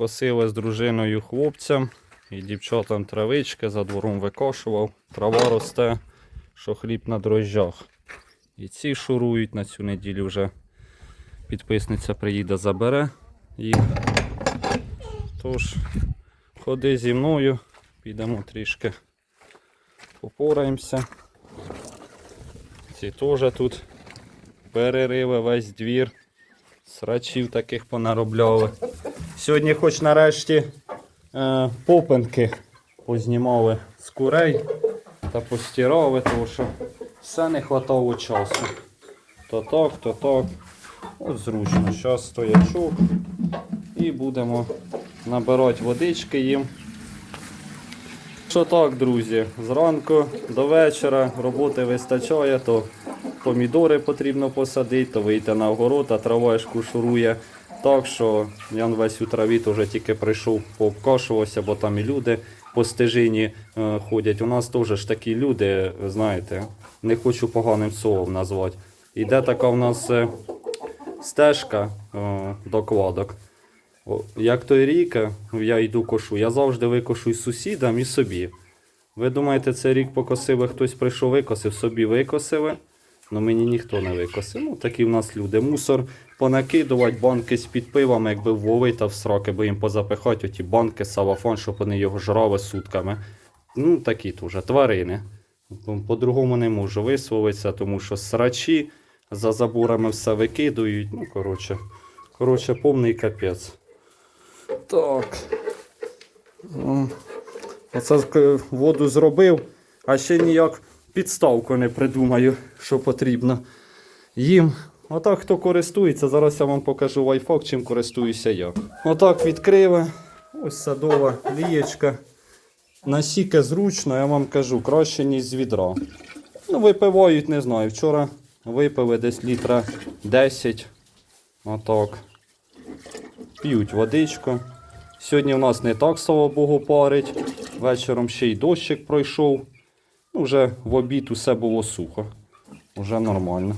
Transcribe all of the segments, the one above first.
Покосили з дружиною хлопцям і дівчатам травички за двором викошував. Трава росте, що хліб на дрожжах. І ці шурують на цю неділю вже. Підписниця приїде, забере їх. Тож, ходи зі мною, підемо трішки попораємося. Ці теж тут перерили весь двір. Срачів таких понаробляли. Сьогодні хоч нарешті е, попенки познімали з курей та постирали, тому що все не хватало часу. То так, то так. От зручно. Зараз стоячок і будемо набирати водички їм. Що так, друзі, зранку до вечора роботи вистачає, то помідори потрібно посадити, то вийти на огород, а трава ж кушурує. Так що я весь у траві вже тільки прийшов, пообкашувався, бо там і люди по стежині е, ходять. У нас теж ж такі люди, знаєте, не хочу поганим словом назвати. Іде така в нас е, стежка е, до кладок. О, Як той рік е, я йду кошу, я завжди викошу сусідам, і собі. Ви думаєте, цей рік покосили, хтось прийшов викосив, собі викосили, але мені ніхто не викосив. Ну, такі в нас люди. Мусор понакидувати, банки з-під пивом, якби вволи та в сроки, бо їм позапихати оті банки, салафон, щоб вони його жрали сутками. Ну, такі вже тварини. По- По-другому не можу висловитися, тому що срачі за заборами все викидують. Ну, коротше, коротше, повний капець. Так. Ну, Оце воду зробив, а ще ніяк підставку не придумаю, що потрібно їм. Отак хто користується, зараз я вам покажу лайфхак, чим користуюся я. Отак відкрили. Ось садова лієчка. Насіки зручно, я вам кажу, краще, ніж з відра. Ну, випивають, не знаю. Вчора випили десь літра 10. Отак. П'ють водичку. Сьогодні в нас не так, слава Богу, парить. Вечором ще й дощик пройшов. Ну, вже в обід усе було сухо. Уже нормально.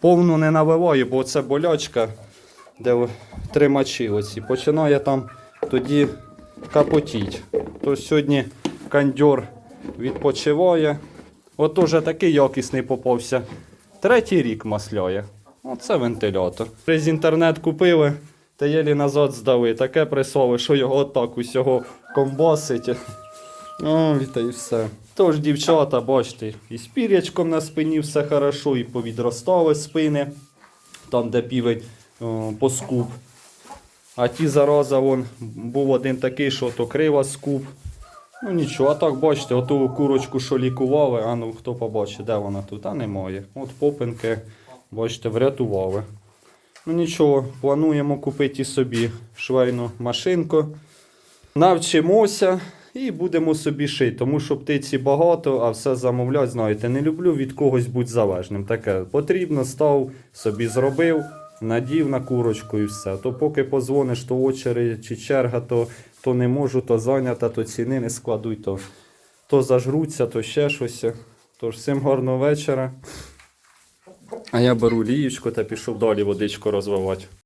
Повну не навиваю, бо це болячка, де тримачі оці. Починає там тоді капотіть. То сьогодні кандьор відпочиває. От уже такий якісний попався. Третій рік масляє. Оце вентилятор. Через інтернет купили, та єлі назад здали. Таке присове, що його отак усього комбасить. О, та й все. Тож, дівчата, бачите, і з пірячком на спині все хорошо, і повідростали спини, там, де півень о, поскуб. А ті зараза, вон, був один такий, що то крива скуб. Ну нічого, а так бачите, оту курочку, що лікували, а ну хто побачить, де вона тут, а немає. От попинки, бачите, врятували. Ну нічого, плануємо купити собі швейну машинку. Навчимося і будемо собі шити, тому що птиці багато, а все замовлять, знаєте, не люблю від когось бути залежним. Таке потрібно, став, собі зробив, надів на курочку і все. То поки позвониш, то очередь чи черга, то, то не можу, то зайнята, то ціни не складуть, то, то зажруться, то ще щось. Тож всім гарного вечора. А я беру лієчку та пішов далі водичку розвивати.